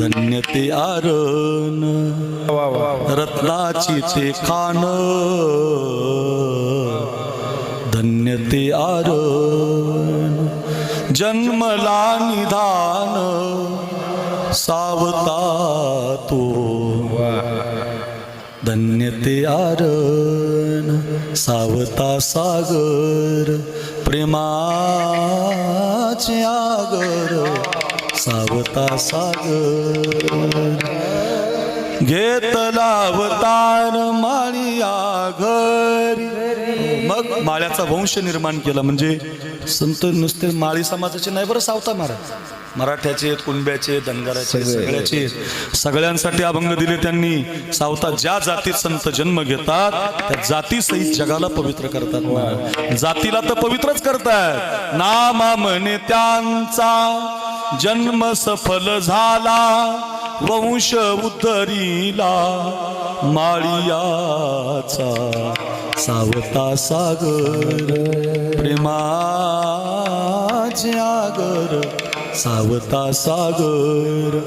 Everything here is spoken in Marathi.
धन्य ते आरण वा वा रत्नाची ते खान धन्य ते आरण जन्मला निधान सावता तो धन्य ते आरण सावता सागर प्रेमाचे आगर. सावता सागर. घेतला अवतार माळी आघर मग माळ्याचा वंश निर्माण केला. म्हणजे संत नुसते माळी समाजाचे नाही बरं सावता महाराज. मराठ्याचे आहेत, कुणब्याचे धनगराचे सगळ्याचे आहेत. सगळ्यांसाठी अभंग दिले त्यांनी. सावता ज्या जातीत संत जन्म घेतात त्या जाती सहित जगाला पवित्र करतात महाराज. जातीला तर पवित्रच करतात. नामा म्हणे त्यांचा जन्म सफल झाला. वंश उद्धरीला माळियाचा सावता सागर. प्रेमाचे आगर सावता सागर।